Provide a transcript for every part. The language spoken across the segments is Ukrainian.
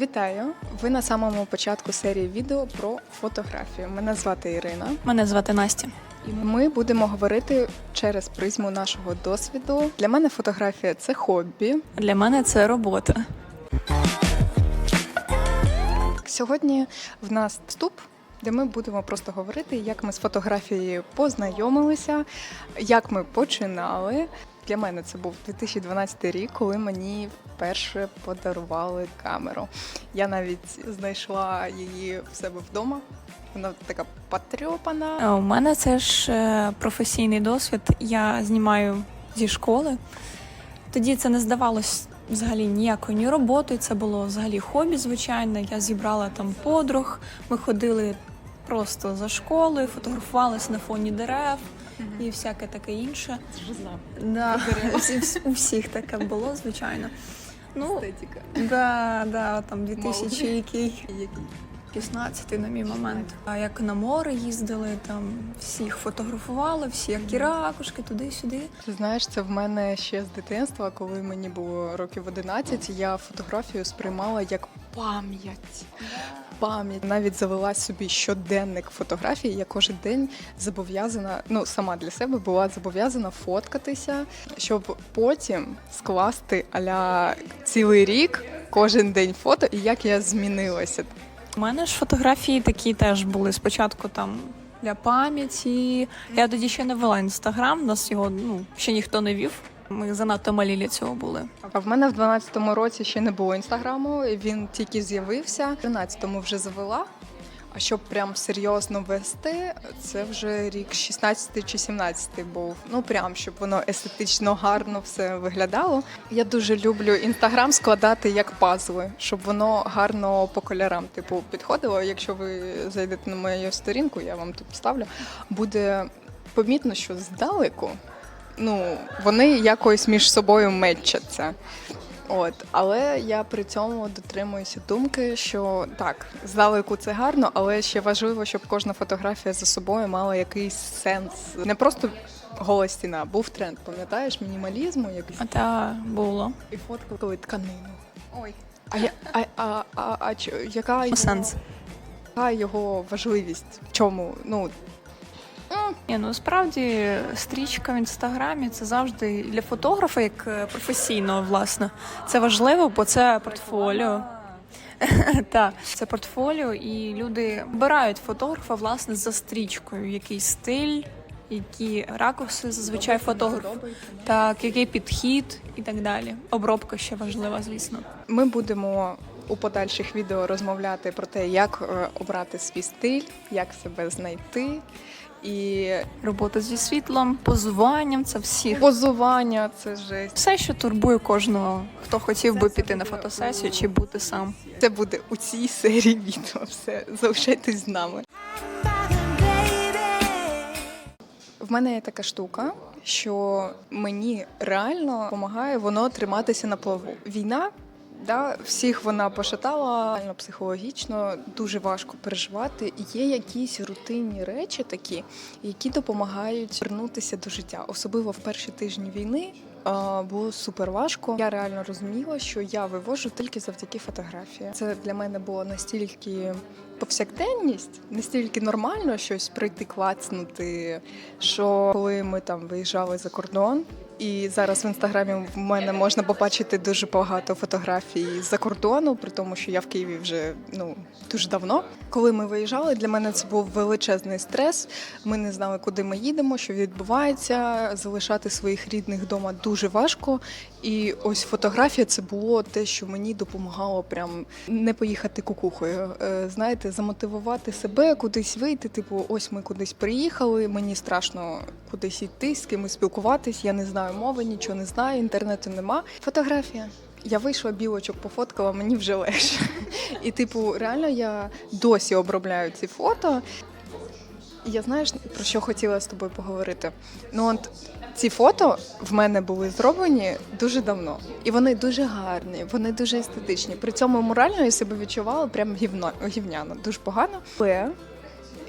Вітаю! Ви на самому початку серії відео про фотографію. Мене звати Ірина, Мене звати Настя. і ми будемо говорити через призму нашого досвіду. Для мене фотографія це хобі. Для мене це робота. Сьогодні в нас вступ, де ми будемо просто говорити, як ми з фотографією познайомилися, як ми починали. Для мене це був 2012 рік, коли мені вперше подарували камеру. Я навіть знайшла її в себе вдома. Вона така потрьопана. У мене це ж е, професійний досвід. Я знімаю зі школи. Тоді це не здавалось взагалі ніякою ні роботою. Це було взагалі хобі, звичайно. Я зібрала там подруг. Ми ходили просто за школою, фотографувалися на фоні дерев і всяке таке інше. Да, у всіх таке було, звичайно. Ну, Естетика. да, да, там 2000 Молодий. який 16 на мій момент. А як на море їздили, там всіх фотографували, всі які ракушки, туди-сюди. Ти знаєш, це в мене ще з дитинства, коли мені було років 11, я фотографію сприймала як пам'ять. Пам'ять навіть завела собі щоденник фотографій. Я кожен день зобов'язана, ну сама для себе була зобов'язана фоткатися, щоб потім скласти аля цілий рік, кожен день фото, і як я змінилася. У мене ж фотографії такі теж були спочатку там для пам'яті. Я тоді ще не вела інстаграм, нас його ну ще ніхто не вів. Ми занадто малі для цього були. А в мене в 12-му році ще не було інстаграму, він тільки з'явився. В 13-му вже завела. А щоб прям серйозно вести, це вже рік 16 чи 17 був. Ну прям щоб воно естетично гарно все виглядало. Я дуже люблю інстаграм складати як пазли, щоб воно гарно по кольорам типу підходило. Якщо ви зайдете на мою сторінку, я вам тут ставлю, буде помітно, що здалеку ну, вони якось між собою мечаться. От, але я при цьому дотримуюся думки, що так, здалеку це гарно, але ще важливо, щоб кожна фотографія за собою мала якийсь сенс. Не просто гола стіна, був тренд, пам'ятаєш, мінімалізму якийсь А та було і фоткали тканину. Ой. А, я, а, а, а, а, чо- яка, його, сенс. яка його важливість? В чому? Ну, Ні, ну справді стрічка в інстаграмі це завжди для фотографа, як е, професійного, власне. Це важливо, бо це портфоліо. Так, це портфоліо, і люди обирають фотографа власне за стрічкою, який стиль, які ракурси зазвичай фотограф. Так, який підхід і так далі. Обробка ще важлива, звісно. Ми будемо у подальших відео розмовляти про те, як е, обрати свій стиль, як себе знайти. І Робота зі світлом, позуванням це всі. позування це жесть. Все, що турбує кожного, хто хотів би піти на фотосесію чи бути сам. Це буде у цій серії відео. Все, залишайтесь з нами. В мене є така штука, що мені реально допомагає воно триматися на плаву. Війна. Да, всіх вона пошатала психологічно, дуже важко переживати. Є якісь рутинні речі такі, які допомагають вернутися до життя. Особливо в перші тижні війни було супер важко. Я реально розуміла, що я вивожу тільки завдяки фотографії. Це для мене було настільки повсякденність, настільки нормально щось прийти клацнути. Що коли ми там виїжджали за кордон. І зараз в інстаграмі в мене можна побачити дуже багато фотографій з-за кордону, при тому, що я в Києві вже ну дуже давно. Коли ми виїжджали, для мене це був величезний стрес. Ми не знали, куди ми їдемо, що відбувається. Залишати своїх рідних вдома дуже важко. І ось фотографія це було те, що мені допомагало прям не поїхати кукухою. Е, Знаєте, замотивувати себе, кудись вийти. Типу, ось ми кудись приїхали. Мені страшно кудись йти, з кимось спілкуватись. Я не знаю мови, нічого не знаю, інтернету нема. Фотографія. Я вийшла білочок, пофоткала, мені вже легше. І, типу, реально я досі обробляю ці фото. Я знаєш, про що хотіла з тобою поговорити? Ну от ці фото в мене були зроблені дуже давно, і вони дуже гарні, вони дуже естетичні. При цьому морально я себе відчувала прям гівно, гівняно, дуже погано. Але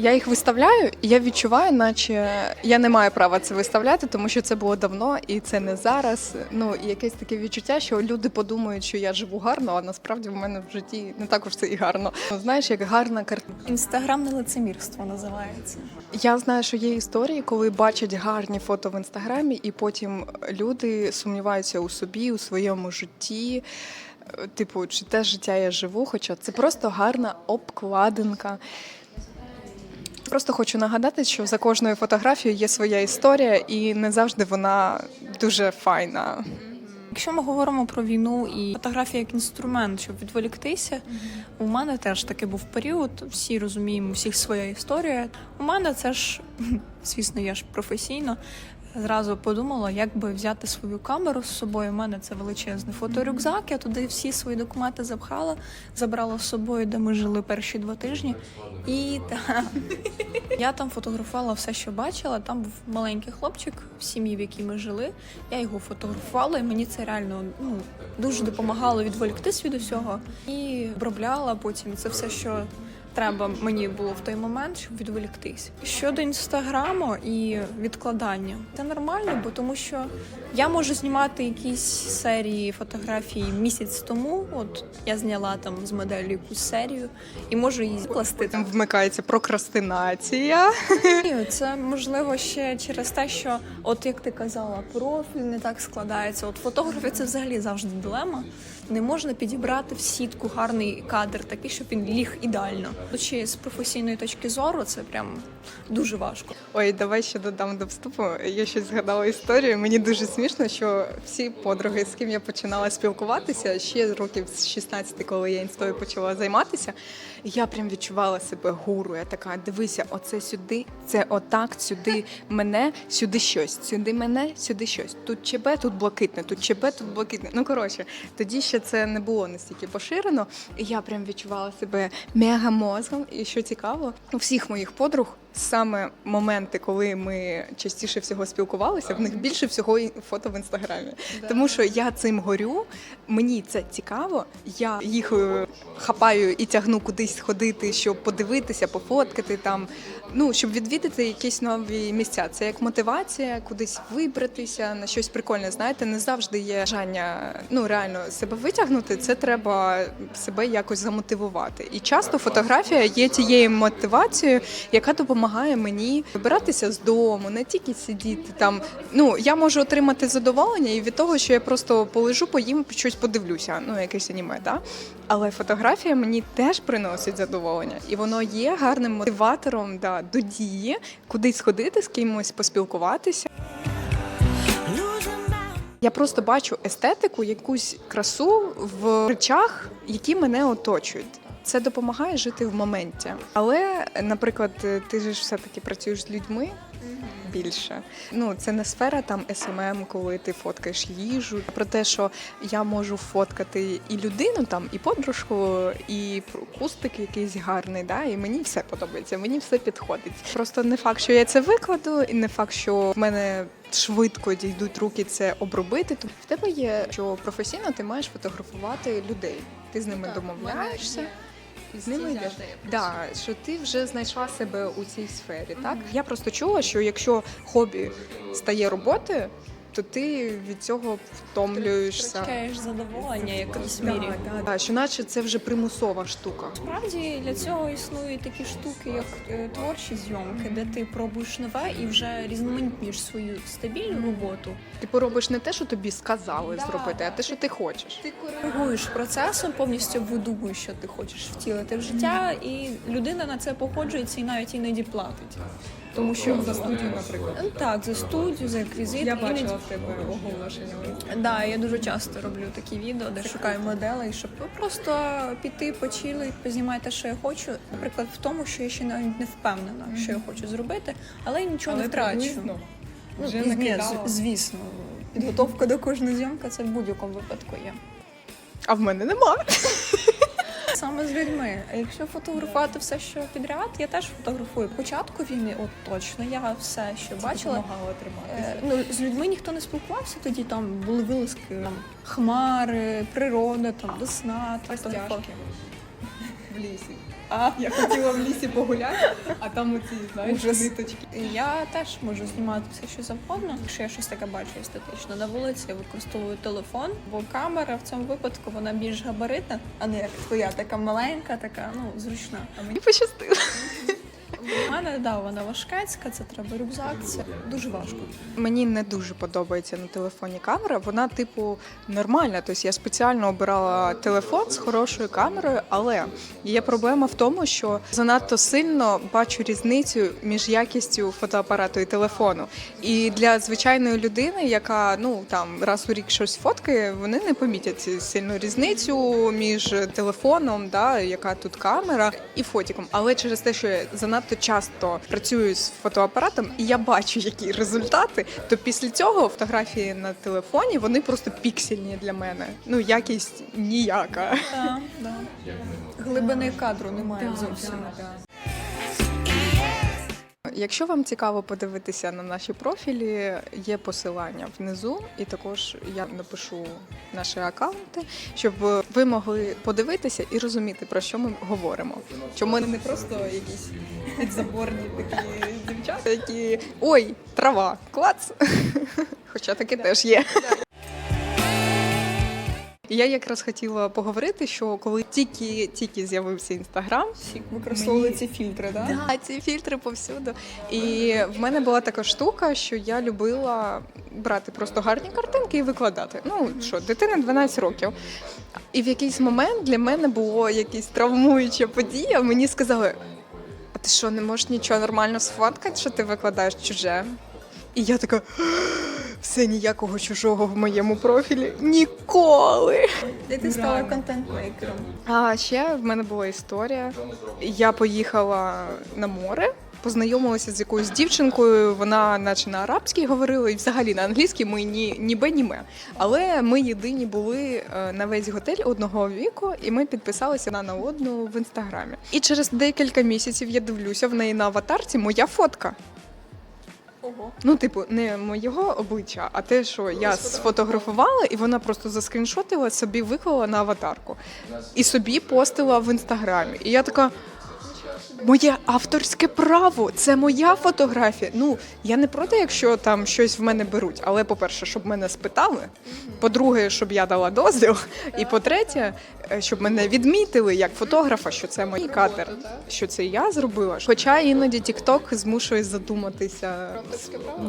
Я їх виставляю, і я відчуваю, наче я не маю права це виставляти, тому що це було давно і це не зараз. Ну і якесь таке відчуття, що люди подумають, що я живу гарно, а насправді в мене в житті не також це і гарно. Знаєш, як гарна картина. Інстаграмне лицемірство називається. Я знаю, що є історії, коли бачать гарні фото в інстаграмі, і потім люди сумніваються у собі, у своєму житті. Е, Типу, чи те життя я живу, хоча це просто гарна обкладинка. Просто хочу нагадати, що за кожною фотографією є своя історія, і не завжди вона дуже файна. Якщо ми говоримо про війну і фотографія як інструмент, щоб відволіктися, у мене теж таки був період. Всі розуміємо, у всіх своя історія. У мене це ж, звісно, я ж професійно. Зразу подумала, як би взяти свою камеру з собою. У мене це величезний фоторюкзак. Я туди всі свої документи запхала, забрала з собою, де ми жили перші два тижні. І та, я там фотографувала все, що бачила. Там був маленький хлопчик в сім'ї, в якій ми жили. Я його фотографувала, і мені це реально ну, дуже допомагало відволіктись від усього. І обробляла потім це все, що треба мені було в той момент, щоб відволіктись. Щодо інстаграму і відкладання, це нормально, бо тому що я можу знімати якісь серії фотографій місяць тому. От я зняла там з моделлю якусь серію і можу її скласти Там вмикається прокрастинація. ні, Це можливо ще через те, що, от як ти казала, профіль не так складається. От фотографія це взагалі завжди дилема. Не можна підібрати в сітку гарний кадр, такий, щоб він ліг ідеально. Чи з професійної точки зору це прям дуже важко. Ой, давай ще додам до вступу. Я щось згадала історію. Мені дуже смішно, що всі подруги, з ким я починала спілкуватися, ще років з 16, коли я інстою почала займатися, я прям відчувала себе гуру. Я така, дивися, оце сюди, це отак, сюди мене, сюди щось, сюди мене, сюди щось. Тут ЧБ, тут блакитне, тут ЧБ, тут блакитне. Ну коротше, тоді ще це не було настільки поширено. І я прям відчувала себе мегамозгом. І що цікаво, у всіх моїх подруг саме моменти, коли ми частіше всього спілкувалися, в них більше всього і фото в інстаграмі. Тому що я цим горю, мені це цікаво. Я їх е, хапаю і тягну кудись ходити, щоб подивитися, пофоткати там. Ну щоб відвідати якісь нові місця. Це як мотивація, кудись вибратися на щось прикольне. Знаєте, не завжди є бажання ну реально себе витягнути. Це треба себе якось замотивувати. І часто фотографія є тією мотивацією, яка допомагає мені вибиратися з дому, не тільки сидіти там. Ну я можу отримати задоволення і від того, що я просто полежу, поїм, щось подивлюся. Ну якесь аніме, да? Але фотографія мені теж приносить задоволення, і воно є гарним мотиватором да, до дії, кудись сходити з кимось, поспілкуватися. Я просто бачу естетику, якусь красу в речах, які мене оточують. Це допомагає жити в моменті. Але, наприклад, ти ж все-таки працюєш з людьми більше. Ну, це не сфера там СММ, коли ти фоткаєш їжу. Про те, що я можу фоткати і людину, там, і подружку, і кустик якийсь гарний. Да? І мені все подобається, мені все підходить. Просто не факт, що я це викладу, і не факт, що в мене швидко дійдуть руки це обробити. То в тебе є, що професійно ти маєш фотографувати людей. Ти з ними домовляєшся. З ними йдеш. Да, що ти вже знайшла себе у цій сфері. Так я просто чула, що якщо хобі стає роботою, то ти від цього втомлюєшся. Втрачаєш задоволення якоюсь мірі. Да, да, да, що наче це вже примусова штука. Справді для цього існують такі штуки, як е, творчі зйомки, де ти пробуєш нове і вже різноманітніш свою стабільну роботу. Ти поробиш не те, що тобі сказали Да, зробити, а те, що ти хочеш. Ти коригуєш процесом, повністю видумуєш, що ти хочеш втілити в життя, і людина на це погоджується і навіть іноді платить. Тому що за студію, наприклад. Ну, так, за студію, за реквізит. Я бачила в тебе оголошення. Да, я дуже часто роблю такі відео, де шукаю моделей, щоб просто піти, почили, познімати те, що я хочу. Наприклад, в тому, що я ще навіть не впевнена, що я хочу зробити, але я нічого не втрачу. Ну, вже ні, звісно, підготовка до кожної зйомки це в будь-якому випадку є. А в мене нема. Саме з людьми. А якщо фотографувати все, що підряд, я теж фотографую. Початку війни, от точно, я все, що бачила. Допомагала триматися. Е, Ну, з людьми ніхто не спілкувався тоді, там були вилазки, там, хмари, природа, там, весна, там, Стяжки в лісі. А, Я хотіла в лісі погуляти, а там оці, знаєш, ниточки. Я теж можу знімати все, що завгодно. Якщо я щось таке бачу естетично на вулиці, я використовую телефон, бо камера в цьому випадку вона більш габаритна, а не як твоя, така маленька, така ну зручна. А мені пощастило. У мене да, вона важкецька, це треба рюкзак, це дуже важко. Мені не дуже подобається на телефоні камера. Вона, типу, нормальна. Тобто я спеціально обирала телефон з хорошою камерою, але є проблема в тому, що занадто сильно бачу різницю між якістю фотоапарату і телефону. І для звичайної людини, яка ну там раз у рік щось фоткає, вони не помітять сильну різницю між телефоном, да, яка тут камера, і фотіком. Але через те, що я занадто часто працюю з фотоапаратом, і я бачу, які результати, то після цього фотографії на телефоні вони просто піксельні для мене. Ну якість ніяка. Да, да. Глибини кадру немає зовсім. Якщо вам цікаво подивитися на наші профілі, є посилання внизу, і також я напишу наші акаунти, щоб ви могли подивитися і розуміти про що ми говоримо. Що ми не просто якісь підзаборні такі дівчата, які ой, трава, клац. Хоча таке теж є. Я якраз хотіла поговорити, що коли тільки тільки з'явився інстаграм, Всі використовували ці фільтри, да? Да, ці фільтри повсюду. І в мене була така штука, що я любила брати просто гарні картинки і викладати. Ну що, дитина 12 років. І в якийсь момент для мене було якась травмуюча подія. Мені сказали: ти що, не можеш нічого нормально сфоткати, що ти викладаєш чуже? І я така. Все ніякого чужого в моєму профілі ніколи. Де ти стала контент-мейкером? А ще в мене була історія. Я поїхала на море, познайомилася з якоюсь дівчинкою. Вона, наче на арабській, говорила, і взагалі на англійській ми ні, ніби німе. Але ми єдині були е, на весь готель одного віку, і ми підписалися одна на одну в інстаграмі. І через декілька місяців я дивлюся в неї на аватарці моя фотка. Ого. Ну, типу, не моєго обличчя, а те, що я сфотографувала, і вона просто заскріншотила, собі виклала на аватарку і собі постила в інстаграмі. І я така. Моє авторське право, це моя фотографія. Ну я не проти, якщо там щось в мене беруть. Але по-перше, щоб мене спитали. По-друге, щоб я дала дозвіл. І по-третє, е, щоб мене відмітили як фотографа, що це мій кадр, що це я зробила. Хоча іноді TikTok змушує задуматися.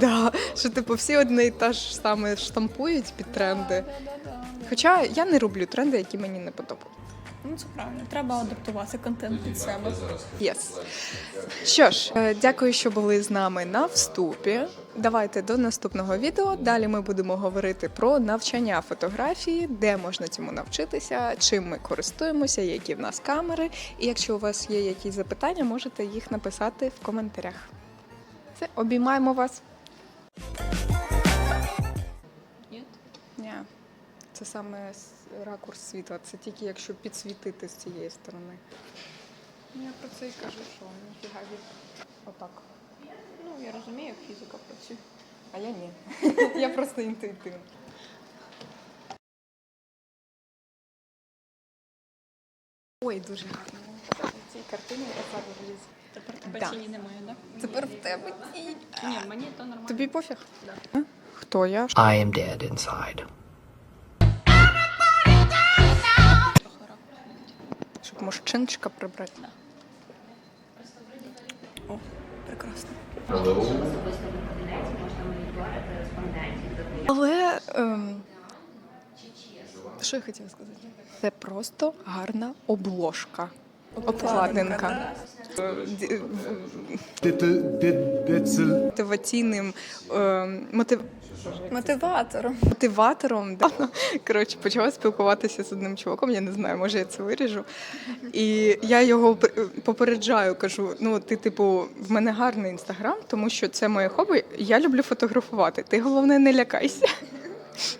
Да, що типу всі одне і те ж саме штампують під тренди. Хоча я не роблю тренди, які мені не подобаються. Ну, це правильно. Треба адаптувати контент під себе. Yes. Що ж, е, дякую, що були з нами на вступі. Давайте до наступного відео. Далі ми будемо говорити про навчання фотографії, де можна цьому навчитися, чим ми користуємося, які в нас камери. І якщо у вас є якісь запитання, можете їх написати в коментарях. Це обіймаємо вас. Це саме ракурс світла. Це тільки якщо підсвітити з цієї сторони. Ну, Я про це і кажу, що ніфіга від отак. Ну, я розумію, як фізика працює. А я ні. Я просто інтуїтивна. Ой, дуже гарно. Ці картини я вліз. Тепер тебе Да. тіні немає, так? Тепер в тебе тінь. Ні, мені то нормально. Тобі пофіг? Хто я? I am dead inside. Щоб мужчинчика прибрати. О, прекрасно. Але ем, що я хотіла сказати? Це просто гарна обложка. Обкладинка. Е, Мотиваційним мотив... Мотиватором. мотиватором. Да. Коротше, почала спілкуватися з одним чуваком, я не знаю, може я це виріжу. І я його попереджаю, кажу: ну, ти, типу, в мене гарний інстаграм, тому що це моє хобі, я люблю фотографувати. Ти головне не лякайся.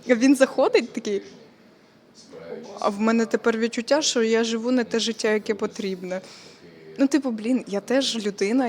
Він заходить такий. А в мене тепер відчуття, що я живу не те життя, яке потрібне. Ну, типу, блін, я теж людина,